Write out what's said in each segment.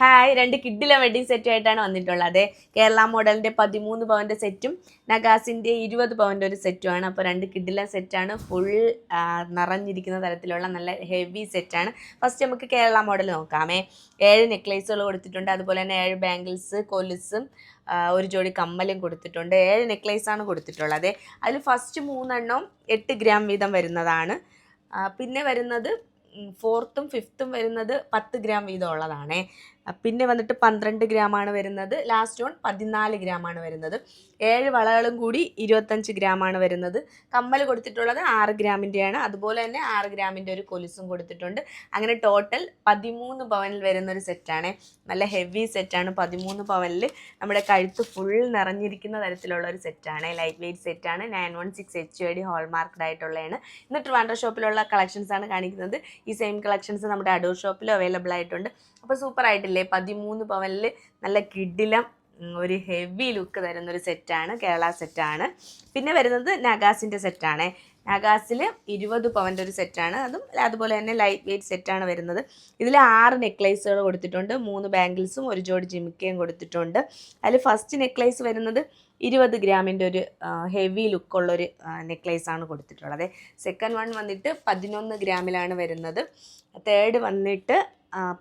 Hi രണ്ട് കിഡിലെ wedding set ആയിട്ടാണ് വന്നിട്ടുള്ളത്. കേരള മോഡലിന്റെ പതിമൂന്ന് പവന്റെ സെറ്റും നഗാസിന്റെ ഇരുപത് പവന്റെ ഒരു സെറ്റുമാണ് അപ്പോൾ രണ്ട് കിഡിലെ സെറ്റാണ് ഫുൾ നിറഞ്ഞിരിക്കുന്ന തരത്തിലുള്ള നല്ല ഹെവി സെറ്റാണ് ഫസ്റ്റ് നമുക്ക് കേരള മോഡൽ നോക്കാമേ. ഏഴ് നെക്ലേസുകൾ കൊടുത്തിട്ടുണ്ട്. അതുപോലെ തന്നെ ഏഴ് ബാംഗിൾസ് കൊലുസും ഒരു ജോഡി കമ്മലും കൊടുത്തിട്ടുണ്ട്. ഏഴ് നെക്ലേസ് ആണ് കൊടുത്തിട്ടുള്ളത്. അതെ അതിൽ ഫസ്റ്റ് മൂന്നെണ്ണം എട്ട് ഗ്രാം വീതം വരുന്നതാണ്. പിന്നെ വരുന്നത് ഫോർത്തും ഫിഫ്ത്തും വരുന്നത് പത്ത് ഗ്രാം വീതമുള്ളതാണ്. പിന്നെ വന്നിട്ട് പന്ത്രണ്ട് ഗ്രാമാണ് വരുന്നത്. ലാസ്റ്റ് വൺ പതിനാല് ഗ്രാമാണ് വരുന്നത്. ഏഴ് വളകളും കൂടി ഇരുപത്തഞ്ച് ഗ്രാമാണ് വരുന്നത്. കമ്മൽ കൊടുത്തിട്ടുള്ളത് ആറ് ഗ്രാമിന്റെയാണ് അതുപോലെ തന്നെ ആറ് ഗ്രാമിന്റെ ഒരു കൊലുസും കൊടുത്തിട്ടുണ്ട്. അങ്ങനെ ടോട്ടൽ പതിമൂന്ന് പവനിൽ വരുന്നൊരു സെറ്റാണ് നല്ല ഹെവി സെറ്റാണ് പതിമൂന്ന് പവനിൽ നമ്മുടെ കഴുത്ത് ഫുൾ നിറഞ്ഞിരിക്കുന്ന തരത്തിലുള്ള ഒരു സെറ്റാണ് ലൈറ്റ് വെയിറ്റ് സെറ്റാണ് nine one six H I D hallmarked ആയിട്ടുള്ളതാണ്. ഇന്ന് ട്രിവാൻഡ്ര ഷോപ്പിലുള്ള കളക്ഷൻസാണ് കാണിക്കുന്നത്. ഈ സെയിം കളക്ഷൻസ് നമ്മുടെ അഡോർ ഷോപ്പിൽ അവൈലബിൾ ആയിട്ടുണ്ട്. അപ്പോൾ സൂപ്പർ ആയിട്ടില്ലേ? പതിമൂന്ന് പവനിൽ നല്ല കിഡിലം ഒരു ഹെവി ലുക്ക് തരുന്ന ഒരു സെറ്റാണ് കേരള സെറ്റാണ് പിന്നെ വരുന്നത് നഗാസിന്റെ സെറ്റാണ് നഗാസിൽ ഇരുപത് പവന്റെ ഒരു സെറ്റാണ്. അതും അതുപോലെ തന്നെ ലൈറ്റ് വെയിറ്റ് സെറ്റാണ് വരുന്നത്. ഇതിൽ ആറ് നെക്ലേസുകൾ കൊടുത്തിട്ടുണ്ട്. മൂന്ന് ബാംഗിൾസും ഒരു ജോഡി ജിമിക്കയും കൊടുത്തിട്ടുണ്ട്. അതിൽ ഫസ്റ്റ് നെക്ലൈസ് വരുന്നത് ഇരുപത് ഗ്രാമിന്റെ ഒരു ഹെവി ലുക്കുള്ളൊരു ആണ് കൊടുത്തിട്ടുള്ളത്. സെക്കൻഡ് വൺ വന്നിട്ട് പതിനൊന്ന് ഗ്രാമിലാണ് വരുന്നത്. തേർഡ് വന്നിട്ട്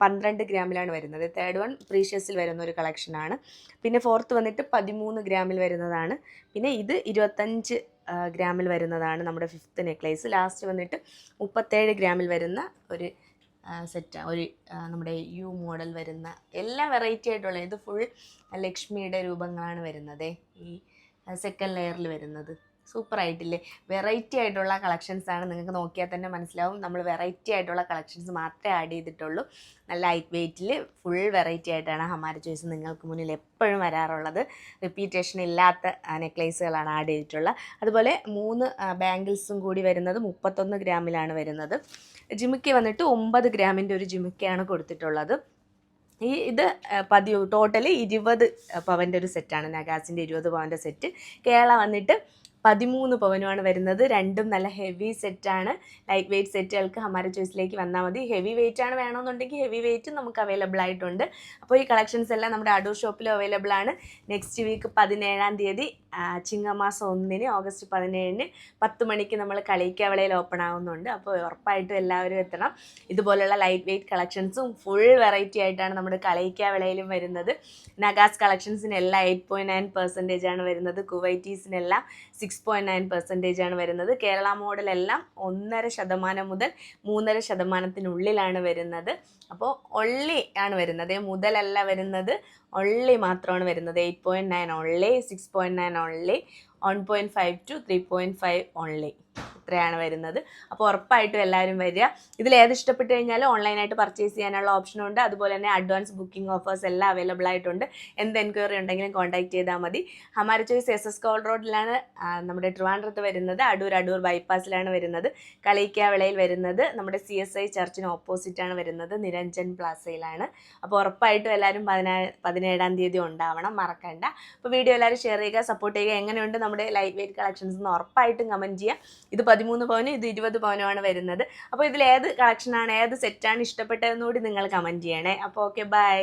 പന്ത്രണ്ട് ഗ്രാമിലാണ് വരുന്നത്. തേർഡ് വൺ പ്രീഷ്യസിൽ വരുന്ന ഒരു കളക്ഷനാണ് പിന്നെ ഫോർത്ത് വന്നിട്ട് പതിമൂന്ന് ഗ്രാമിൽ വരുന്നതാണ്. പിന്നെ ഇത് ഇരുപത്തഞ്ച് ഗ്രാമിൽ വരുന്നതാണ് നമ്മുടെ ഫിഫ്ത്ത് നെക്ലേസ് ലാസ്റ്റ് വന്നിട്ട് മുപ്പത്തേഴ് ഗ്രാമിൽ വരുന്ന ഒരു സെറ്റ് ഒരു നമ്മുടെ യു മോഡൽ വരുന്ന എല്ലാ വെറൈറ്റി ആയിട്ടുള്ള ഇത് ഫുൾ ലക്ഷ്മിയുടെ രൂപങ്ങളാണ് വരുന്നത്. ഈ സെക്കൻഡ് ലെയറിൽ വരുന്നത്. സൂപ്പർ ആയിട്ടില്ലേ വെറൈറ്റി ആയിട്ടുള്ള കളക്ഷൻസ് ആണ് നിങ്ങൾക്ക് നോക്കിയാൽ തന്നെ മനസ്സിലാവും. നമ്മൾ വെറൈറ്റി ആയിട്ടുള്ള കളക്ഷൻസ് മാത്രമേ ആഡ് ചെയ്തിട്ടുള്ളൂ. നല്ല ലൈറ്റ് വെയ്റ്റിൽ ഫുൾ വെറൈറ്റി ആയിട്ടാണ് ഹമാര ചോയ്സ് നിങ്ങൾക്ക് മുന്നിൽ എപ്പോഴും വരാറുള്ളത്. റിപ്പീറ്റേഷൻ ഇല്ലാത്ത നെക്ലേസുകളാണ് ആഡ് ചെയ്തിട്ടുള്ളത്. അതുപോലെ മൂന്ന് ബാംഗിൾസും കൂടി വരുന്നത് മുപ്പത്തൊന്ന് ഗ്രാമിലാണ് വരുന്നത്. ജിമിക്ക് വന്നിട്ട് ഒമ്പത് ഗ്രാമിന്റെ ഒരു ജിമിക്കയാണ് കൊടുത്തിട്ടുള്ളത്. ഈ ഇത് പതിവ് ടോട്ടൽ ഇരുപത് പവന്റെ ഒരു സെറ്റാണ് നഗാസിന്റെ ഇരുപത് പവന്റെ സെറ്റ് കേരള വന്നിട്ട് പതിമൂന്ന് പവനുമാണ് വരുന്നത്. രണ്ടും നല്ല ഹെവി സെറ്റാണ് ലൈറ്റ് വെയിറ്റ് സെറ്റുകൾക്ക് ഹമാര ചോയ്സിലേക്ക് വന്നാൽ മതി. ഹെവി വെയിറ്റ് ആണ് വേണമെന്നുണ്ടെങ്കിൽ ഹെവി വെയിറ്റും നമുക്ക് അവൈലബിൾ ആയിട്ടുണ്ട്. അപ്പോൾ ഈ കളക്ഷൻസ് എല്ലാം നമ്മുടെ അടൂർ ഷോപ്പിലും അവൈലബിൾ ആണ്. നെക്സ്റ്റ് വീക്ക് പതിനേഴാം തീയതി ചിങ്ങമാസം ഒന്നിന് ഓഗസ്റ്റ് പതിനേഴിന് പത്ത് മണിക്ക് നമ്മൾ കളിക്കവളയിൽ ഓപ്പൺ ആവുന്നുണ്ട്. അപ്പോൾ ഉറപ്പായിട്ടും എല്ലാവരും എത്തണം. ഇതുപോലെയുള്ള ലൈറ്റ് വെയിറ്റ് കളക്ഷൻസും ഫുൾ വെറൈറ്റി ആയിട്ടാണ് നമ്മുടെ കളിക്കവളയിലും വരുന്നത്. നഗാസ് കളക്ഷൻസിനെല്ലാം എയ്റ്റ് പോയിന്റ് നയൻ പെർസെന്റേജ് ആണ് വരുന്നത്. കുവൈറ്റീസിനെല്ലാം സിക്സ് പോയിന്റ് നയൻ പെർസെന്റേജ് ആണ് വരുന്നത്. കേരള മോഡലെല്ലാം ഒന്നര ശതമാനം മുതൽ മൂന്നര ശതമാനത്തിനുള്ളിലാണ് വരുന്നത്. അപ്പോൾ ഒള്ളി ആണ് വരുന്നത്. മുതലല്ല വരുന്നത്. ഒള്ളി മാത്രമാണ് വരുന്നത്. Eight point nine only six point nine only. One point five two three point five online ഇത്രയാണ് വരുന്നത്. അപ്പോൾ ഉറപ്പായിട്ടും എല്ലാവരും വരിക. ഇതിൽ ഏത് ഇഷ്ടപ്പെട്ട് കഴിഞ്ഞാൽ ഓൺലൈനായിട്ട് പർച്ചേസ് ചെയ്യാനുള്ള ഓപ്ഷനുണ്ട് അതുപോലെ തന്നെ അഡ്വാൻസ് ബുക്കിംഗ് ഓഫേഴ്സ് എല്ലാം അവൈലബിൾ ആയിട്ടുണ്ട്. എന്ത് എൻക്വയറി ഉണ്ടെങ്കിലും കോൺടാക്ട് ചെയ്താൽ മതി. Hamara choice S S call റോഡിലാണ് നമ്മുടെ ട്രിവാൻഡ്രത്ത് വരുന്നത്. അടൂർ അടൂർ ബൈപ്പാസിലാണ് വരുന്നത്. കളിക്കാവിളയിൽ വരുന്നത്. നമ്മുടെ സി എസ് ഐ ചർച്ചിന് ഓപ്പോസിറ്റാണ് വരുന്നത്. നിരഞ്ജൻ പ്ലാസയിലാണ് അപ്പോൾ ഉറപ്പായിട്ടും എല്ലാവരും പതിനേഴ് പതിനേഴാം തീയതി ഉണ്ടാവണം. മറക്കണ്ട. അപ്പോൾ വീഡിയോ എല്ലാവരും ഷെയർ ചെയ്യുക സപ്പോർട്ട് ചെയ്യുക. എങ്ങനെയുണ്ട് നമ്മുടെ ലൈറ്റ് വെയിറ്റ് കളക്ഷൻസ് എന്ന് ഉറപ്പായിട്ടും കമന്റ് ചെയ്യുക ഇത് പതിമൂന്ന് പവനും ഇത് ഇരുപത് പവനുമാണ് വരുന്നത്. അപ്പോൾ ഇതിൽ ഏത് കളക്ഷനാണ് ഏത് സെറ്റാണ് ഇഷ്ടപ്പെട്ടതെന്നുകൂടി നിങ്ങൾ കമന്റ് ചെയ്യണേ. അപ്പോൾ ഓക്കെ ബൈ